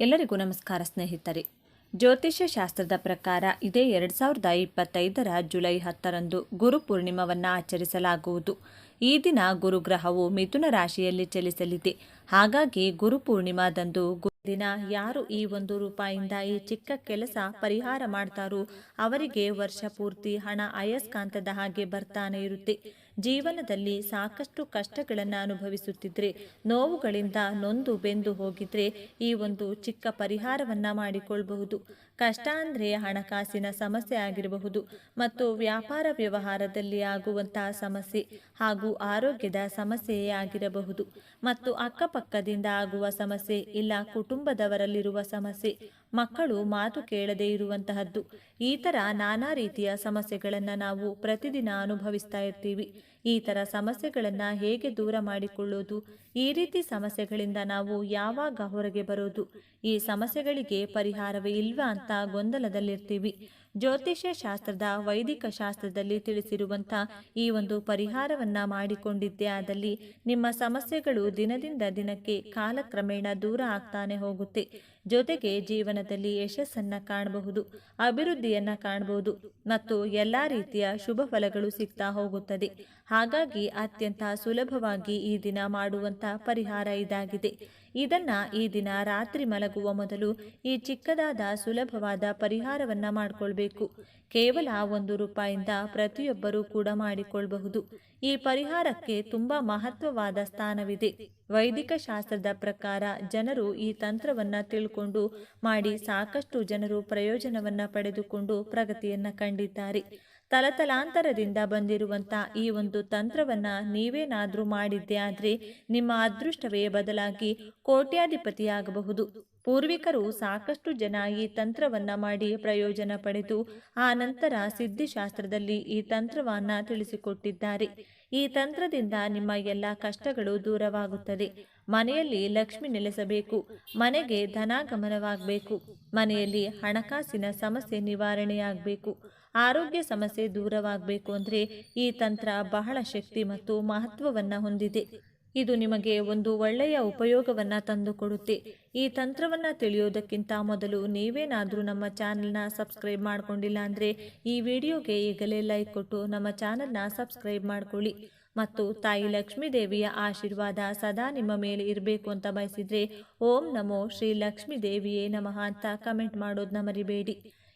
ಎಲ್ಲರಿಗೂ ನಮಸ್ಕಾರ ಸ್ನೇಹಿತರೆ. ಜ್ಯೋತಿಷ್ಯ ಶಾಸ್ತ್ರದ ಪ್ರಕಾರ ಇದೇ ಎರಡು ಸಾವಿರದ ಇಪ್ಪತ್ತೈದರ ಜುಲೈ ಹತ್ತರಂದು ಗುರು ಪೂರ್ಣಿಮವನ್ನು ಆಚರಿಸಲಾಗುವುದು. ಈ ದಿನ ಗುರುಗ್ರಹವು ಮಿಥುನ ರಾಶಿಯಲ್ಲಿ ಚಲಿಸಲಿದೆ. ಹಾಗಾಗಿ ಗುರು ಪೂರ್ಣಿಮಾದಂದು ದಿನ ಯಾರು ಈ ಒಂದು ರೂಪಾಯಿಂದ ಈ ಚಿಕ್ಕ ಕೆಲಸ ಪರಿಹಾರ ಮಾಡ್ತಾರೋ ಅವರಿಗೆ ವರ್ಷ ಪೂರ್ತಿ ಹಣ ಅಯಸ್ಕಾಂತದ ಹಾಗೆ ಬರ್ತಾನೆ ಇರುತ್ತೆ. ಜೀವನದಲ್ಲಿ ಸಾಕಷ್ಟು ಕಷ್ಟಗಳನ್ನು ಅನುಭವಿಸುತ್ತಿದ್ರೆ, ನೋವುಗಳಿಂದ ನೊಂದು ಬೆಂದು ಹೋಗಿದ್ರೆ ಈ ಒಂದು ಚಿಕ್ಕ ಪರಿಹಾರವನ್ನ ಮಾಡಿಕೊಳ್ಳಬಹುದು ಕಷ್ಟ ಅಂದರೆ ಹಣಕಾಸಿನ ಸಮಸ್ಯೆ ಆಗಿರಬಹುದು ಮತ್ತು ವ್ಯಾಪಾರ ವ್ಯವಹಾರದಲ್ಲಿ ಆಗುವಂತಹ ಸಮಸ್ಯೆ ಹಾಗೂ ಆರೋಗ್ಯದ ಸಮಸ್ಯೆಯೇ ಆಗಿರಬಹುದು. ಮತ್ತು ಅಕ್ಕಪಕ್ಕದಿಂದ ಆಗುವ ಸಮಸ್ಯೆ, ಇಲ್ಲ ಕುಟುಂಬದವರಲ್ಲಿರುವ ಸಮಸ್ಯೆ, ಮಕ್ಕಳು ಮಾತು ಕೇಳದೇ ಇರುವಂತಹದ್ದು. ಈ ಥರ ನಾನಾ ರೀತಿಯ ಸಮಸ್ಯೆಗಳನ್ನು ನಾವು ಪ್ರತಿದಿನ ಅನುಭವಿಸ್ತಾ ಇರ್ತೀವಿ. ಈ ಥರ ಸಮಸ್ಯೆಗಳನ್ನು ಹೇಗೆ ದೂರ ಮಾಡಿಕೊಳ್ಳೋದು? ಈ ರೀತಿ ಸಮಸ್ಯೆಗಳಿಂದ ನಾವು ಯಾವಾಗ ಹೊರಗೆ ಬರೋದು? ಈ ಸಮಸ್ಯೆಗಳಿಗೆ ಪರಿಹಾರವೇ ಇಲ್ವಾ ಅಂತ ಗೊಂದಲದಲ್ಲಿರ್ತೀವಿ. ಜ್ಯೋತಿಷ್ಯ ಶಾಸ್ತ್ರದ ವೈದಿಕ ಶಾಸ್ತ್ರದಲ್ಲಿ ತಿಳಿಸಿರುವಂಥ ಈ ಒಂದು ಪರಿಹಾರವನ್ನ ಮಾಡಿಕೊಂಡಿದ್ದೇ. ಆದಲ್ಲಿ ನಿಮ್ಮ ಸಮಸ್ಯೆಗಳು ದಿನದಿಂದ ದಿನಕ್ಕೆ ಕಾಲಕ್ರಮೇಣ ದೂರ ಆಗ್ತಾನೆ ಹೋಗುತ್ತೆ. ಜೊತೆಗೆ ಜೀವನದಲ್ಲಿ ಯಶಸ್ಸನ್ನ ಕಾಣಬಹುದು, ಅಭಿವೃದ್ಧಿಯನ್ನ ಕಾಣಬಹುದು ಮತ್ತು ಎಲ್ಲ ರೀತಿಯ ಶುಭ ಫಲಗಳು ಸಿಗ್ತಾ ಹೋಗುತ್ತದೆ. ಹಾಗಾಗಿ ಅತ್ಯಂತ ಸುಲಭವಾಗಿ ಈ ದಿನ ಮಾಡುವಂತ ಪರಿಹಾರ ಇದಾಗಿದೆ. ಇದನ್ನ ಈ ದಿನ ರಾತ್ರಿ ಮಲಗುವ ಮೊದಲು ಈ ಚಿಕ್ಕದಾದ ಸುಲಭವಾದ ಪರಿಹಾರವನ್ನ ಮಾಡಿಕೊಳ್ಬೇಕು. ಕೇವಲ ಒಂದು ರೂಪಾಯಿಂದ ಪ್ರತಿಯೊಬ್ಬರೂ ಕೂಡ ಮಾಡಿಕೊಳ್ಳಬಹುದು ಈ ಪರಿಹಾರಕ್ಕೆ ತುಂಬಾ ಮಹತ್ವವಾದ ಸ್ಥಾನವಿದೆ. ವೈದಿಕ ಶಾಸ್ತ್ರದ ಪ್ರಕಾರ ಜನರು ಈ ತಂತ್ರವನ್ನ ತಿಳ್ಕೊಂಡು ಮಾಡಿ ಸಾಕಷ್ಟು ಜನರು ಪ್ರಯೋಜನವನ್ನ ಪಡೆದುಕೊಂಡು ಪ್ರಗತಿಯನ್ನ ಕಂಡಿದ್ದಾರೆ. ತಲತಲಾಂತರದಿಂದ ಬಂದಿರುವಂತ ಈ ಒಂದು ತಂತ್ರವನ್ನ ನೀವೇನಾದರೂ ಮಾಡಿದ್ದೆ ಆದರೆ ನಿಮ್ಮ ಅದೃಷ್ಟವೇ ಬದಲಾಗಿ ಕೋಟ್ಯಾಧಿಪತಿಯಾಗಬಹುದು. ಪೂರ್ವಿಕರು ಸಾಕಷ್ಟು ಜನ ಈ ತಂತ್ರವನ್ನ ಮಾಡಿ ಪ್ರಯೋಜನ ಪಡೆದು ಆ ನಂತರ ಸಿದ್ಧಿಶಾಸ್ತ್ರದಲ್ಲಿ ಈ ತಂತ್ರವನ್ನ ತಿಳಿಸಿಕೊಟ್ಟಿದ್ದಾರೆ. ಈ ತಂತ್ರದಿಂದ ನಿಮ್ಮ ಎಲ್ಲ ಕಷ್ಟಗಳು ದೂರವಾಗುತ್ತದೆ. ಮನೆಯಲ್ಲಿ ಲಕ್ಷ್ಮಿ ನೆಲೆಸಬೇಕು. ಮನೆಗೆ ಧನಾಗಮನವಾಗಬೇಕು. ಮನೆಯಲ್ಲಿ ಹಣಕಾಸಿನ ಸಮಸ್ಯೆ ನಿವಾರಣೆಯಾಗಬೇಕು. ಆರೋಗ್ಯ ಸಮಸ್ಯೆ ದೂರವಾಗಬೇಕು ಅಂದರೆ ಈ ತಂತ್ರ ಬಹಳ ಶಕ್ತಿ ಮತ್ತು ಮಹತ್ವವನ್ನು ಹೊಂದಿದೆ. ಇದು ನಿಮಗೆ ಒಂದು ಒಳ್ಳೆಯ ಉಪಯೋಗವನ್ನು ತಂದುಕೊಡುತ್ತೆ. ಈ ತಂತ್ರವನ್ನು ತಿಳಿಯೋದಕ್ಕಿಂತ ಮೊದಲು ನೀವೇನಾದರೂ ನಮ್ಮ ಚಾನಲ್ನ ಸಬ್ಸ್ಕ್ರೈಬ್ ಮಾಡಿಕೊಂಡಿಲ್ಲ ಅಂದರೆ ಈ ವಿಡಿಯೋಗೆ ಈಗಲೇ ಲೈಕ್ ಕೊಟ್ಟು ನಮ್ಮ ಚಾನಲ್ನ ಸಬ್ಸ್ಕ್ರೈಬ್ ಮಾಡಿಕೊಳ್ಳಿ. ಮತ್ತು ತಾಯಿ ಲಕ್ಷ್ಮೀ ದೇವಿಯ ಆಶೀರ್ವಾದ ಸದಾ ನಿಮ್ಮ ಮೇಲೆ ಇರಬೇಕು ಅಂತ ಬಯಸಿದರೆ ಓಂ ನಮೋ ಶ್ರೀ ಲಕ್ಷ್ಮೀ ದೇವಿಯೇ ನಮಃ ಅಂತ ಕಮೆಂಟ್ ಮಾಡೋದನ್ನ ಮರಿಬೇಡಿ.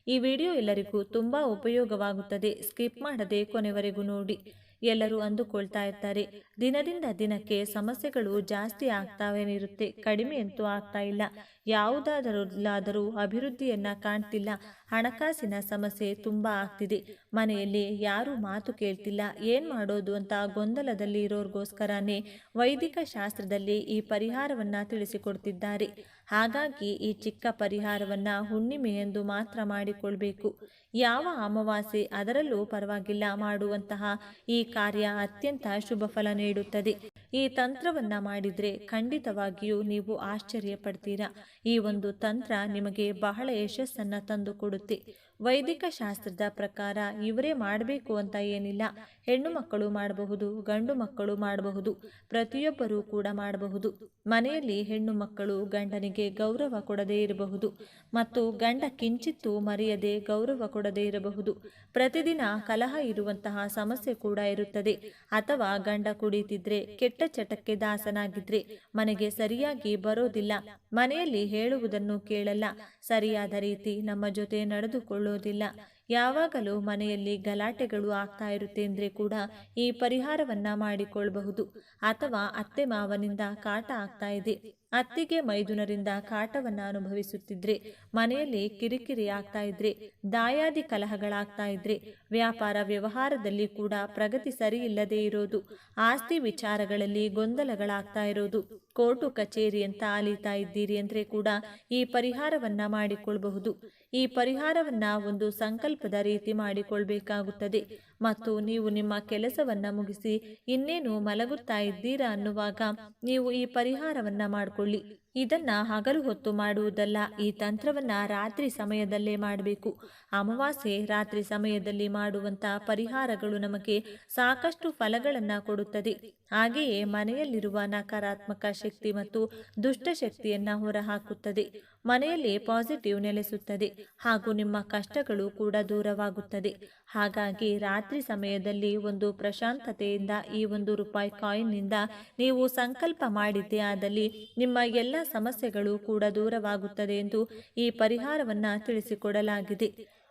ಈ ವಿಡಿಯೋ ಎಲ್ಲರಿಗೂ ತುಂಬ ಉಪಯೋಗವಾಗುತ್ತದೆ. ಸ್ಕಿಪ್ ಮಾಡದೆ ಕೊನೆವರೆಗೂ ನೋಡಿ. ಎಲ್ಲರೂ ಅಂದುಕೊಳ್ತಾ ಇರ್ತಾರೆ. ದಿನದಿಂದ ದಿನಕ್ಕೆ ಸಮಸ್ಯೆಗಳು ಜಾಸ್ತಿ ಆಗ್ತಾವೇನಿರುತ್ತೆ ಕಡಿಮೆ ಅಂತೂ ಆಗ್ತಾ ಇಲ್ಲ. ಯಾವುದಾದರಲ್ಲಾದರೂ ಅಭಿವೃದ್ಧಿಯನ್ನ ಕಾಣ್ತಿಲ್ಲ. ಹಣಕಾಸಿನ ಸಮಸ್ಯೆ ತುಂಬ ಆಗ್ತಿದೆ. ಮನೆಯಲ್ಲಿ ಯಾರು ಮಾತು ಕೇಳ್ತಿಲ್ಲ. ಏನ್ ಮಾಡೋದು ಅಂತ ಗೊಂದಲದಲ್ಲಿ ಇರೋರ್ಗೋಸ್ಕರನೇ ವೈದಿಕ ಶಾಸ್ತ್ರದಲ್ಲಿ ಈ ಪರಿಹಾರವನ್ನ ತಿಳಿಸಿಕೊಡ್ತಿದ್ದಾರೆ. ಹಾಗಾಗಿ ಈ ಚಿಕ್ಕ ಪರಿಹಾರವನ್ನ ಹುಣ್ಣಿಮೆ ಎಂದು ಮಾತ್ರ ಮಾಡಿಕೊಳ್ಬೇಕು. ಯಾವ ಅಮಾವಾಸ್ಯೆ ಅದರಲ್ಲೂ ಪರವಾಗಿಲ್ಲ ಮಾಡುವಂತಹ ಈ ಕಾರ್ಯ ಅತ್ಯಂತ ಶುಭ ಫಲ ನೀಡುತ್ತದೆ. ಈ ತಂತ್ರವನ್ನ ಮಾಡಿದ್ರೆ ಖಂಡಿತವಾಗಿಯೂ ನೀವು ಆಶ್ಚರ್ಯ ಪಡ್ತೀರಾ ಈ ಒಂದು ತಂತ್ರ ನಿಮಗೆ ಬಹಳ ಯಶಸ್ಸನ್ನ ತಂದು ಕೊಡುತ್ತೆ ವೈದಿಕ ಶಾಸ್ತ್ರದ ಪ್ರಕಾರ ಇವರೇ ಮಾಡಬೇಕು ಅಂತ ಏನಿಲ್ಲ. ಹೆಣ್ಣು ಮಕ್ಕಳು ಮಾಡಬಹುದು, ಗಂಡು ಮಕ್ಕಳು ಮಾಡಬಹುದು, ಪ್ರತಿಯೊಬ್ಬರೂ ಕೂಡ ಮಾಡಬಹುದು. ಮನೆಯಲ್ಲಿ ಹೆಣ್ಣು ಮಕ್ಕಳು ಗಂಡನಿಗೆ ಗೌರವ ಕೊಡದೇ ಇರಬಹುದು ಮತ್ತು ಗಂಡ ಕಿಂಚಿತ್ತೂ ಮರೆಯದೆ ಗೌರವ ಕೊಡದೇ ಇರಬಹುದು. ಪ್ರತಿದಿನ ಕಲಹ ಇರುವಂತಹ ಸಮಸ್ಯೆ ಕೂಡ ಇರುತ್ತದೆ. ಅಥವಾ ಗಂಡ ಕುಡಿತಿದ್ರೆ ಕೆಟ್ಟ ಚಟಕ್ಕೆ ದಾಸನಾಗಿದ್ರೆ. ಮನೆಗೆ ಸರಿಯಾಗಿ ಬರೋದಿಲ್ಲ. ಮನೆಯಲ್ಲಿ ಹೇಳುವುದನ್ನು ಕೇಳಲ್ಲ. ಸರಿಯಾದ ರೀತಿ ನಮ್ಮ ಜೊತೆ ನಡೆದುಕೊಳ್ಳೋದಿಲ್ಲ. ಯಾವಾಗಲೂ ಮನೆಯಲ್ಲಿ ಗಲಾಟೆಗಳು ಆಗ್ತಾ ಇರುತ್ತೆ ಅಂದ್ರೆ ಕೂಡ ಈ ಪರಿಹಾರವನ್ನ ಮಾಡಿಕೊಳ್ಳಬಹುದು ಅಥವಾ ಅತ್ತೆ ಮಾವನಿಂದ ಕಾಟ ಆಗ್ತಾ ಇದೆ. ಅತ್ತಿಗೆ ಮೈದುನರಿಂದ ಕಾಟವನ್ನ ಅನುಭವಿಸುತ್ತಿದ್ರೆ, ಮನೆಯಲ್ಲಿ ಕಿರಿಕಿರಿ ಆಗ್ತಾ ಇದ್ರೆ, ದಾಯಾದಿ ಕಲಹಗಳಾಗ್ತಾ ಇದ್ರೆ, ವ್ಯಾಪಾರ ವ್ಯವಹಾರದಲ್ಲಿ ಕೂಡ ಪ್ರಗತಿ ಸರಿ ಇಲ್ಲದೆ ಇರೋದು, ಆಸ್ತಿ ವಿಚಾರಗಳಲ್ಲಿ ಗೊಂದಲಗಳಾಗ್ತಾ ಇರೋದು, ಕೋರ್ಟು ಕಚೇರಿ ಅಂತ ಅಲೀತಾ ಇದ್ದೀರಿ ಅಂದ್ರೆ ಕೂಡ ಈ ಪರಿಹಾರವನ್ನ ಮಾಡಿಕೊಳ್ಳಬಹುದು ಈ ಪರಿಹಾರವನ್ನ ಒಂದು ಸಂಕಲ್ಪದ ರೀತಿ ಮಾಡಿಕೊಳ್ಬೇಕಾಗುತ್ತದೆ. ಮತ್ತು ನೀವು ನಿಮ್ಮ ಕೆಲಸವನ್ನ ಮುಗಿಸಿ ಇನ್ನೇನು ಮಲಗುತ್ತಾ ಇದ್ದೀರಾ ಅನ್ನುವಾಗ ನೀವು ಈ ಪರಿಹಾರವನ್ನ ಮಾಡಿಕೊಳ್ಳಿ கொள்ளி ಇದನ್ನ ಹಗಲು ಹೊತ್ತು ಮಾಡುವುದಲ್ಲ, ಈ ತಂತ್ರವನ್ನ ರಾತ್ರಿ ಸಮಯದಲ್ಲೇ ಮಾಡಬೇಕು. ಅಮಾವಾಸ್ಯೆ ರಾತ್ರಿ ಸಮಯದಲ್ಲಿ ಮಾಡುವಂತ ಪರಿಹಾರಗಳು ನಮಗೆ ಸಾಕಷ್ಟು ಫಲಗಳನ್ನ ಕೊಡುತ್ತದೆ. ಹಾಗೆಯೇ ಮನೆಯಲ್ಲಿರುವ ನಕಾರಾತ್ಮಕ ಶಕ್ತಿ ಮತ್ತು ದುಷ್ಟಶಕ್ತಿಯನ್ನ ಹೊರಹಾಕುತ್ತದೆ. ಮನೆಯಲ್ಲಿ ಪಾಸಿಟಿವ್ ನೆಲೆಸುತ್ತದೆ ಹಾಗೂ ನಿಮ್ಮ ಕಷ್ಟಗಳು ಕೂಡ ದೂರವಾಗುತ್ತದೆ. ಹಾಗಾಗಿ ರಾತ್ರಿ ಸಮಯದಲ್ಲಿ ಒಂದು ಪ್ರಶಾಂತತೆಯಿಂದ ಈ ಒಂದು ರೂಪಾಯಿ ಕಾಯಿನ್ನಿಂದ ನೀವು ಸಂಕಲ್ಪ ಮಾಡಿದ್ದೇ ಆದಲ್ಲಿ ನಿಮ್ಮ ಎಲ್ಲ ಸಮಸ್ಯೆಗಳು ಕೂಡ ದೂರವಾಗುತ್ತದೆ ಎಂದು ಈ ಪರಿಹಾರವನ್ನ ತಿಳಿಸಿಕೊಡಲಾಗಿದೆ.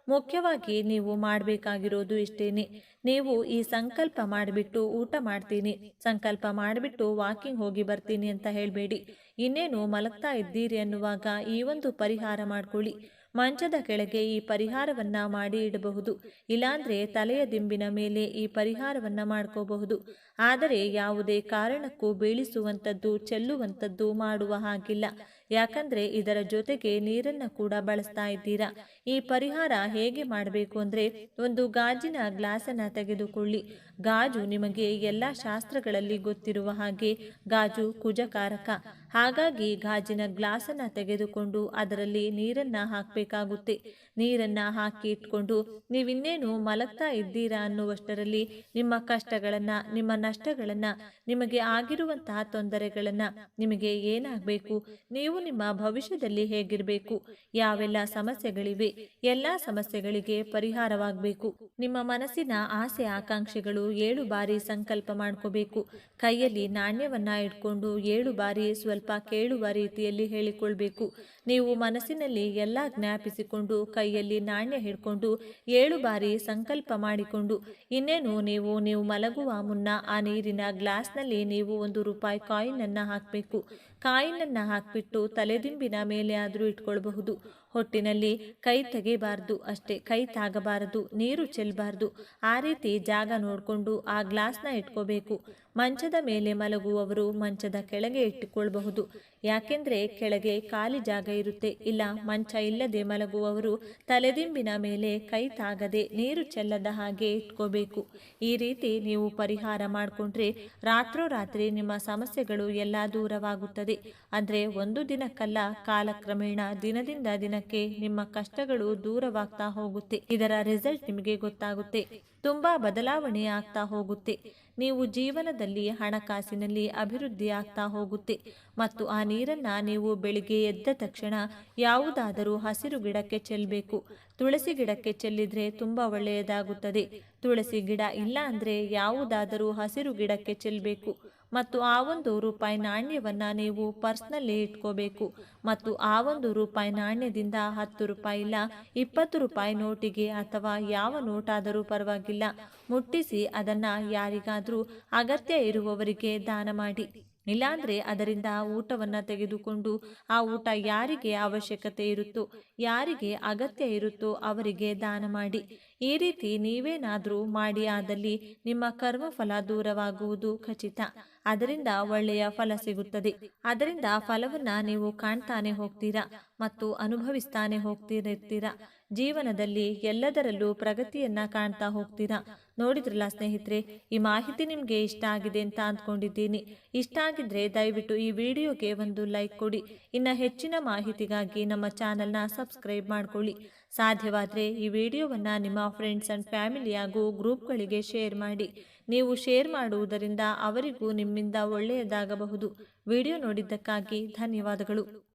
ಮುಖ್ಯವಾಗಿ ನೀವು ಮಾಡಬೇಕಾಗಿರೋದು ಇಷ್ಟೇನೆ. ನೀವು ಈ ಸಂಕಲ್ಪ ಮಾಡಿಬಿಟ್ಟು ಊಟ ಮಾಡ್ತೀನಿ. ಸಂಕಲ್ಪ ಮಾಡಿಬಿಟ್ಟು ವಾಕಿಂಗ್ ಹೋಗಿ ಬರ್ತೀನಿ ಅಂತ ಹೇಳಬೇಡಿ. ಇನ್ನೇನು ಮಲಗ್ತಾ ಇದ್ದೀರಿ ಅನ್ನುವಾಗ ಈ ಒಂದು ಪರಿಹಾರ ಮಾಡ್ಕೊಳ್ಳಿ. ಮಂಚದ ಕೆಳಗೆ ಈ ಪರಿಹಾರವನ್ನ ಮಾಡಿ ಇಡಬಹುದು, ಇಲ್ಲಾಂದ್ರೆ ತಲೆಯ ದಿಂಬಿನ ಮೇಲೆ ಈ ಪರಿಹಾರವನ್ನ ಮಾಡ್ಕೋಬಹುದು. ಆದರೆ ಯಾವುದೇ ಕಾರಣಕ್ಕೂ ಬೀಳಿಸುವಂಥದ್ದು, ಚೆಲ್ಲುವಂಥದ್ದು ಮಾಡುವ ಹಾಗಿಲ್ಲ. ಯಾಕಂದ್ರೆ ಇದರ ಜೊತೆಗೆ ನೀರನ್ನ ಕೂಡ ಬಳಸ್ತಾ ಇದ್ದೀರಾ? ಈ ಪರಿಹಾರ ಹೇಗೆ ಮಾಡಬೇಕು ಅಂದ್ರೆ ಒಂದು ಗಾಜಿನ ಗ್ಲಾಸನ್ನ ತೆಗೆದುಕೊಳ್ಳಿ. ಗಾಜು ನಿಮಗೆ ಎಲ್ಲ ಶಾಸ್ತ್ರಗಳಲ್ಲಿ ಗೊತ್ತಿರುವ ಹಾಗೆ ಗಾಜು ಕುಜಕಾರಕ. ಹಾಗಾಗಿ ಗಾಜಿನ ಗ್ಲಾಸನ್ನು ತೆಗೆದುಕೊಂಡು ಅದರಲ್ಲಿ ನೀರನ್ನು ಹಾಕಬೇಕಾಗುತ್ತೆ. ನೀರನ್ನು ಹಾಕಿ ಇಟ್ಕೊಂಡು ನೀವಿನ್ನೇನು ಮಲಗ್ತಾ ಇದ್ದೀರಾ ಅನ್ನುವಷ್ಟರಲ್ಲಿ ನಿಮ್ಮ ಕಷ್ಟಗಳನ್ನು, ನಿಮ್ಮ ನಷ್ಟಗಳನ್ನು, ನಿಮಗೆ ಆಗಿರುವಂತಹ ತೊಂದರೆಗಳನ್ನು ನಿಮಗೆ ಏನಾಗಬೇಕು? ನೀವು ನಿಮ್ಮ ಭವಿಷ್ಯದಲ್ಲಿ ಹೇಗಿರಬೇಕು? ಯಾವೆಲ್ಲ ಸಮಸ್ಯೆಗಳಿವೆ? ಎಲ್ಲ ಸಮಸ್ಯೆಗಳಿಗೆ ಪರಿಹಾರವಾಗಬೇಕು. ನಿಮ್ಮ ಮನಸ್ಸಿನ ಆಸೆ ಆಕಾಂಕ್ಷೆಗಳು ಏಳು ಬಾರಿ ಸಂಕಲ್ಪ ಮಾಡ್ಕೋಬೇಕು. ಕೈಯಲ್ಲಿ ನಾಣ್ಯವನ್ನ ಇಟ್ಕೊಂಡು ಏಳು ಬಾರಿ ಕೇಳುವ ರೀತಿಯಲ್ಲಿ ಹೇಳಿಕೊಳ್ಬೇಕು. ನೀವು ಮನಸ್ಸಿನಲ್ಲಿ ಎಲ್ಲ ಜ್ಞಾಪಿಸಿಕೊಂಡು, ಕೈಯಲ್ಲಿ ನಾಣ್ಯ ಹಿಡ್ಕೊಂಡು, ಏಳು ಬಾರಿ ಸಂಕಲ್ಪ ಮಾಡಿಕೊಂಡು, ಇನ್ನೇನು ನೀವು ನೀವು ಮಲಗುವ ಮುನ್ನ ಆ ನೀರಿನ ಗ್ಲಾಸ್ನಲ್ಲಿ ನೀವು ಒಂದು ರೂಪಾಯಿ ಕಾಯಿನನ್ನು ಹಾಕಬೇಕು. ಕಾಯಿನನ್ನು ಹಾಕ್ಬಿಟ್ಟು ತಲೆದಿಂಬಿನ ಮೇಲೆ ಆದರೂ ಇಟ್ಕೊಳ್ಬಹುದು. ಹೊಟ್ಟಿನಲ್ಲಿ ಕೈ ತೆಗಿಬಾರ್ದು ಅಷ್ಟೇ, ಕೈ ತಾಗಬಾರದು, ನೀರು ಚೆಲ್ಲಬಾರ್ದು. ಆ ರೀತಿ ಜಾಗ ನೋಡಿಕೊಂಡು ಆ ಗ್ಲಾಸ್ನ ಇಟ್ಕೋಬೇಕು. ಮಂಚದ ಮೇಲೆ ಮಲಗುವವರು ಮಂಚದ ಕೆಳಗೆ ಇಟ್ಟುಕೊಳ್ಬಹುದು. ಯಾಕೆಂದರೆ ಕೆಳಗೆ ಖಾಲಿ ಜಾಗ ಇರುತ್ತೆ, ಇಲ್ಲ ಮಂಚ ಇಲ್ಲದೆ ಮಲಗುವವರು ತಲೆದಿಂಬಿನ ಮೇಲೆ ಕೈ ತಾಗದೆ ನೀರು ಚೆಲ್ಲದ ಹಾಗೆ ಇಟ್ಕೋಬೇಕು. ಈ ರೀತಿ ನೀವು ಪರಿಹಾರ ಮಾಡಿಕೊಂಡ್ರೆ ರಾತ್ರೋರಾತ್ರಿ ನಿಮ್ಮ ಸಮಸ್ಯೆಗಳು ಎಲ್ಲ ದೂರವಾಗುತ್ತದೆ. ಅಂದರೆ ಒಂದು ದಿನಕ್ಕಲ್ಲ, ಕಾಲಕ್ರಮೇಣ ದಿನದಿಂದ ದಿನಕ್ಕೆ ನಿಮ್ಮ ಕಷ್ಟಗಳು ದೂರವಾಗ್ತಾ ಹೋಗುತ್ತೆ. ಇದರ ರಿಸಲ್ಟ್ ನಿಮಗೆ ಗೊತ್ತಾಗುತ್ತೆ. ತುಂಬಾ ಬದಲಾವಣೆ ಆಗ್ತಾ ಹೋಗುತ್ತೆ. ನೀವು ಜೀವನದಲ್ಲಿ ಹಣಕಾಸಿನಲ್ಲಿ ಅಭಿವೃದ್ಧಿ ಆಗ್ತಾ ಹೋಗುತ್ತೆ. ಮತ್ತು ಆ ನೀರನ್ನ ನೀವು ಬೆಳಿಗ್ಗೆ ಎದ್ದ ತಕ್ಷಣ ಯಾವುದಾದರೂ ಹಸಿರು ಗಿಡಕ್ಕೆ ಚೆಲ್ಲಬೇಕು ತುಳಸಿ ಗಿಡಕ್ಕೆ ಚೆಲ್ಲಿದ್ರೆ ತುಂಬಾ ಒಳ್ಳೆಯದಾಗುತ್ತದೆ. ತುಳಸಿ ಗಿಡ ಇಲ್ಲ ಅಂದ್ರೆ ಯಾವುದಾದರೂ ಹಸಿರು ಗಿಡಕ್ಕೆ ಚೆಲ್ಲಬೇಕು ಮತ್ತು ಆ ಒಂದು ರೂಪಾಯಿ ನಾಣ್ಯವನ್ನ ನೀವು ಪರ್ಸ್ನಲ್ಲಿ ಇಟ್ಕೋಬೇಕು. ಮತ್ತು ಆ ಒಂದು ರೂಪಾಯಿ ನಾಣ್ಯದಿಂದ ಹತ್ತು ರೂಪಾಯಿ ಇಲ್ಲ, ಇಪ್ಪತ್ತು ರೂಪಾಯಿ ನೋಟಿಗೆ ಅಥವಾ ಯಾವ ನೋಟಾದರೂ ಪರವಾಗಿಲ್ಲ. ಮುಟ್ಟಿಸಿ ಅದನ್ನ ಯಾರಿಗಾದರೂ ಅಗತ್ಯ ಇರುವವರಿಗೆ ದಾನ ಮಾಡಿ. ಇಲ್ಲಾಂದ್ರೆ ಅದರಿಂದ ಊಟವನ್ನು ತೆಗೆದುಕೊಂಡು ಆ ಊಟ ಯಾರಿಗೆ ಅವಶ್ಯಕತೆ ಇರುತ್ತೋ, ಯಾರಿಗೆ ಅಗತ್ಯ ಇರುತ್ತೋ ಅವರಿಗೆ ದಾನ ಮಾಡಿ. ಈ ರೀತಿ ನೀವೇನಾದರೂ ಮಾಡಿ ಆದಲ್ಲಿ ನಿಮ್ಮ ಕರ್ಮಫಲ ದೂರವಾಗುವುದು ಖಚಿತ. ಅದರಿಂದ ಒಳ್ಳೆಯ ಫಲ ಸಿಗುತ್ತದೆ. ಅದರಿಂದ ಫಲವನ್ನ ನೀವು ಕಾಣ್ತಾನೆ ಹೋಗ್ತೀರಾ ಮತ್ತು ಅನುಭವಿಸ್ತಾನೆ ಹೋಗ್ತಿರ್ತೀರಾ. ಜೀವನದಲ್ಲಿ ಎಲ್ಲದರಲ್ಲೂ ಪ್ರಗತಿಯನ್ನ ಕಾಣ್ತಾ ಹೋಗ್ತೀರಾ. ನೋಡಿದ್ರಲ್ಲ ಸ್ನೇಹಿತರೆ, ಈ ಮಾಹಿತಿ ನಿಮಗೆ ಇಷ್ಟ ಆಗಿದೆ ಅಂತ ಅಂದ್ಕೊಂಡಿದ್ದೀನಿ. ಇಷ್ಟ ಆಗಿದ್ರೆ ದಯವಿಟ್ಟು ಈ ವಿಡಿಯೋಗೆ ಒಂದು ಲೈಕ್ ಕೊಡಿ. ಇನ್ನು ಹೆಚ್ಚಿನ ಮಾಹಿತಿಗಾಗಿ ನಮ್ಮ ಚಾನೆಲ್ನ ಸಬ್ಸ್ಕ್ರೈಬ್ ಮಾಡ್ಕೊಳ್ಳಿ. ಸಾಧ್ಯವಾದರೆ ಈ ವಿಡಿಯೋವನ್ನು ನಿಮ್ಮ ಫ್ರೆಂಡ್ಸ್ ಆ್ಯಂಡ್ ಫ್ಯಾಮಿಲಿ ಹಾಗೂ ಗ್ರೂಪ್ಗಳಿಗೆ ಶೇರ್ ಮಾಡಿ. ನೀವು ಶೇರ್ ಮಾಡುವುದರಿಂದ ಅವರಿಗೂ ನಿಮ್ಮಿಂದ ಒಳ್ಳೆಯದಾಗಬಹುದು. ವಿಡಿಯೋ ನೋಡಿದ್ದಕ್ಕಾಗಿ ಧನ್ಯವಾದಗಳು.